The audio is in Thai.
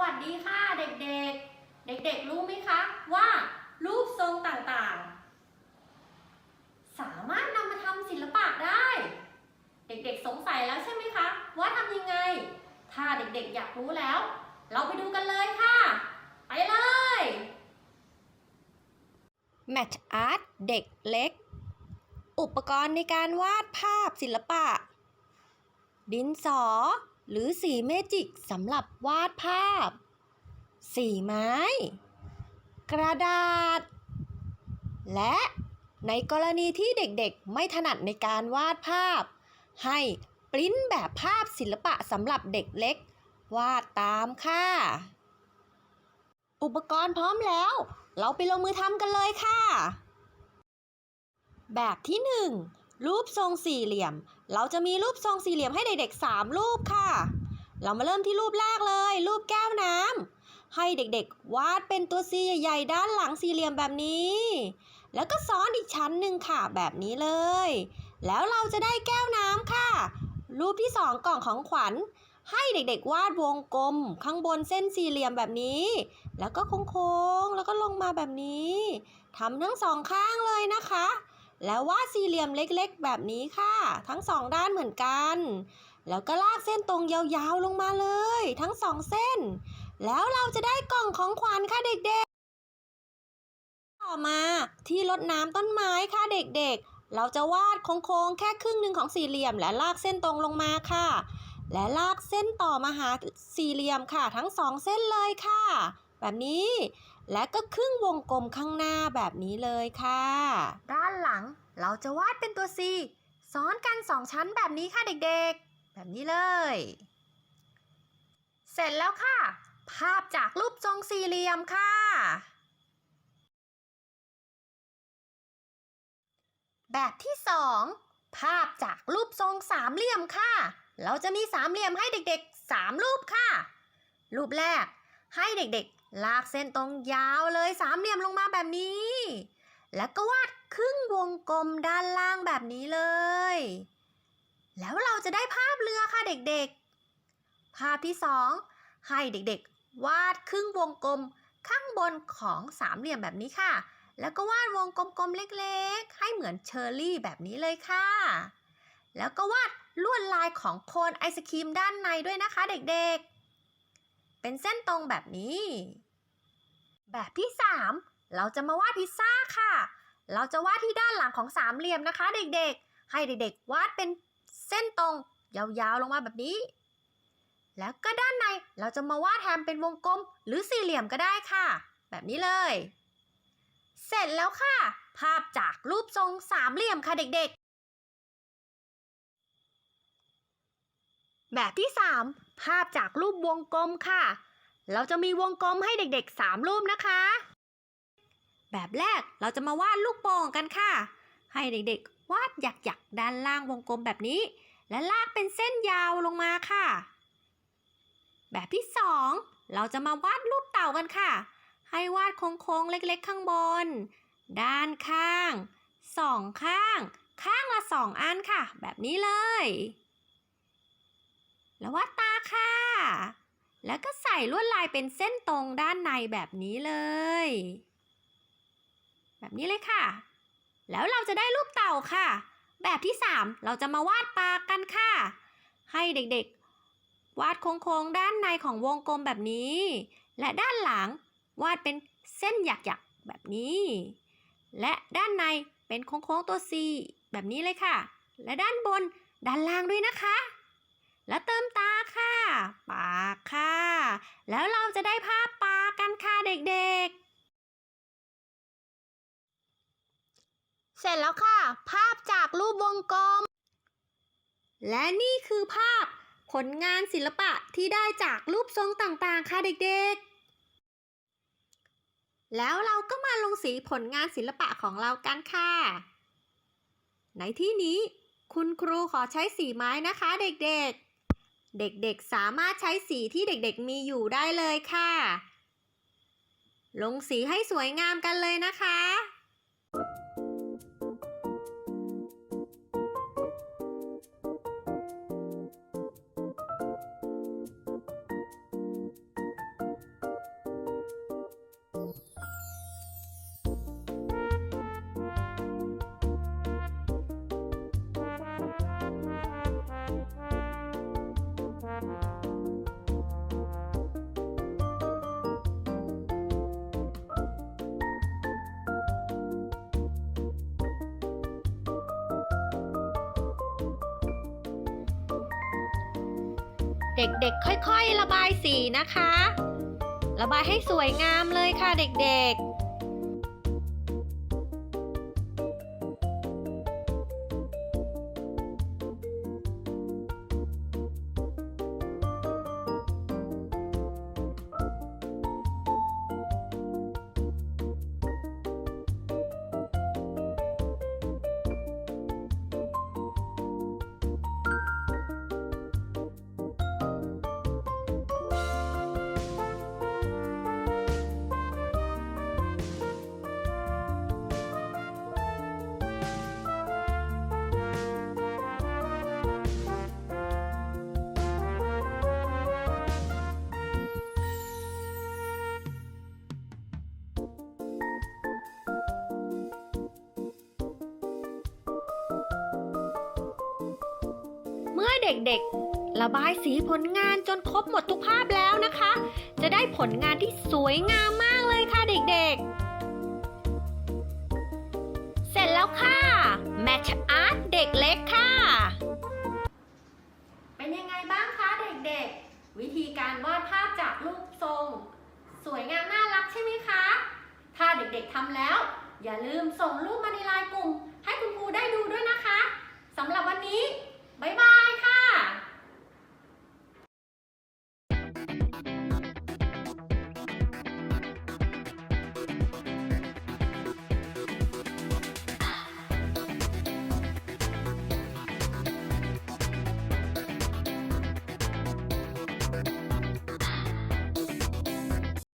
วัสดีค่ะเด็กๆ เด็กๆ รู้ไหมคะ ว่า รูปทรงต่างๆ สามารถนำมาทำศิลปะได้ เด็กๆ สงสัยแล้วใช่ไหมคะ ว่าทำยังไง ถ้าเด็กๆ อยากรู้แล้ว เราไปดูกันเลยค่ะ ไปเลยแมทอาร์ตเด็กเล็ก อุปกรณ์ในการวาดภาพศิลปะ ดินสอ หรือสีเมจิกสำหรับวาดภาพ สีไม้ กระดาษ และในกรณีที่เด็กๆ ไม่ถนัดในการวาดภาพ ให้ปริ้นแบบภาพศิลปะสำหรับเด็กเล็ก วาดตามค่ะ อุปกรณ์พร้อมแล้ว เราไปลงมือทำกันเลยค่ะ แบบที่ 1 รูปทรงสี่เหลี่ยม เราจะมีรูปทรงสี่เหลี่ยมให้เด็กๆ 3 รูปค่ะ เรามาเริ่มที่รูปแรกเลย รูปแก้วน้ำให้เด็กๆ วาดเป็นตัวซีใหญ่ๆ ด้านหลังสี่เหลี่ยมแบบนี้ แล้วก็ซ้อนอีกชั้นหนึ่งค่ะแบบนี้เลย แล้วเราจะได้แก้วน้ำค่ะ รูปที่2กล่องของขวัญ ให้เด็กๆ วาดวงกลม ข้างบนเส้นสี่เหลี่ยมแบบนี้ แล้วก็โค้งๆ แล้วก็ลงมาแบบนี้ทำทั้งสองข้างเลยนะคะ แล้ววาดสี่เหลี่ยมเล็กๆ แบบนี้ค่ะ ทั้งสองด้านเหมือนกัน แล้วก็ลากเส้นตรงยาวๆลงมาเลย ทั้งสองเส้น แล้วเราจะได้กล่องของขวัญค่ะเด็กๆ ต่อมาที่รดน้ำต้นไม้ค่ะเด็กๆ เราจะวาดโค้งๆ แค่ครึ่งหนึ่งของสี่เหลี่ยม และลากเส้นตรงลงมาค่ะ และลากเส้นต่อมาหาสี่เหลี่ยมค่ะ ทั้งสองเส้นเลยค่ะ แบบนี้ และก็ครึ่งวงกลมข้างหน้าแบบนี้เลยค่ะ ด้านหลังเราจะวาดเป็นตัว C ซ้อนกันสองชั้นแบบนี้ค่ะเด็กๆ แบบนี้เลย เสร็จแล้วค่ะ ภาพจากรูปทรงสี่เหลี่ยมค่ะ แบบที่สองภาพจากรูปทรงสามเหลี่ยมค่ะ เราจะมีสามเหลี่ยมให้เด็กๆ3รูปค่ะ รูปแรกให้เด็กๆ ลากเส้นตรงยาวเลยสามเหลี่ยมลงมาแบบนี้ แล้วก็วาดครึ่งวงกลมด้านล่างแบบนี้เลย แล้วเราจะได้ภาพเรือค่ะเด็กๆ ภาพที่สองให้เด็กๆ วาดครึ่งวงกลมข้างบนของสามเหลี่ยมแบบนี้ค่ะ แล้วก็วาดวงกลมๆเล็กๆ ให้เหมือนเชอร์รี่แบบนี้เลยค่ะ แล้วก็วาดลวดลายของโคนไอศครีมด้านในด้วยนะคะเด็กๆ เป็นเส้นตรงแบบนี้ แบบที่ 3 เราจะมาวาดพิซซ่าค่ะ เราจะวาดที่ด้านหลังของสามเหลี่ยมนะคะ เด็กๆ ให้เด็กๆ วาดเป็นเส้นตรงยาวๆลงมาแบบนี้ แล้วก็ด้านในเราจะมาวาดแทนเป็นวงกลม หรือสี่เหลี่ยมก็ได้ค่ะ แบบนี้เลย เสร็จแล้วค่ะ ภาพจากรูปทรงสามเหลี่ยมค่ะเด็กๆ แบบที่ 3 ภาพจากรูปวงกลมค่ะ เราจะมีวงกลมให้เด็กๆ 3 รูปนะคะ แบบแรกเราจะมาวาดลูกโป่งกันค่ะ ให้เด็กๆ วาดหยักๆ ด้านล่างวงกลมแบบนี้ และลากเป็นเส้นยาวลงมาค่ะ แบบที่ 2 เราจะมาวาดรูปเต่ากันค่ะ ให้วาดโค้งๆ เล็กๆ ข้างบน ด้านข้างสองข้าง ข้างละสองอันค่ะ แบบนี้เลย แล้ววาดตาค่ะ แล้วก็ใส่ลวดลายเป็นเส้นตรงด้านในแบบนี้เลย แบบนี้เลยค่ะ แล้วเราจะได้รูปเต่าค่ะ แบบที่ 3 เราจะมาวาดปากกันค่ะ ให้เด็กๆ วาดโค้งๆ ด้านในของวงกลมแบบนี้ และด้านหลังวาดเป็นเส้นหยักๆ แบบนี้ และด้านในเป็นโค้งๆ ตัว C แบบนี้เลยค่ะ และด้านบนด้านล่างด้วยนะคะ แล้วเติมตาค่ะ ปากค่ะ แล้วเราจะได้ภาพปากกันค่ะเด็กๆ เสร็จแล้วค่ะ ภาพจากรูปวงกลม และนี่คือภาพผลงานศิลปะที่ได้จากรูปทรงต่างๆ ค่ะเด็กๆ แล้วเราก็มาลงสีผลงานศิลปะของเรากันค่ะ ในที่นี้คุณครูขอใช้สีไม้นะคะเด็กๆ เด็กๆสามารถใช้สีที่เด็กๆมีอยู่ได้เลยค่ะ ลงสีให้สวยงามกันเลยนะคะ เด็กๆ ค่อยๆ ระบายสีนะคะ ระบายให้สวยงามเลยค่ะเด็กๆ เมื่อเด็กๆ ระบายสีผลงานจนครบหมดทุกภาพแล้วนะคะ จะได้ผลงานที่สวยงามมากเลยค่ะเด็กๆ เสร็จแล้วค่ะ Match ร์ตเด็กเล็กค่ะ เป็นยังไงบ้างคะเด็กๆ วิธีการวาดภาพจากรูปทรง สวยงามน่ารักใช่ไหมคะ ถ้าเด็กๆทำแล้ว อย่าลืมส่งรูปมาในไลน์กลุ่ม ให้คุณครูได้ดูด้วยนะคะสำหรับวันนี้ บ๊ายบายค่ะ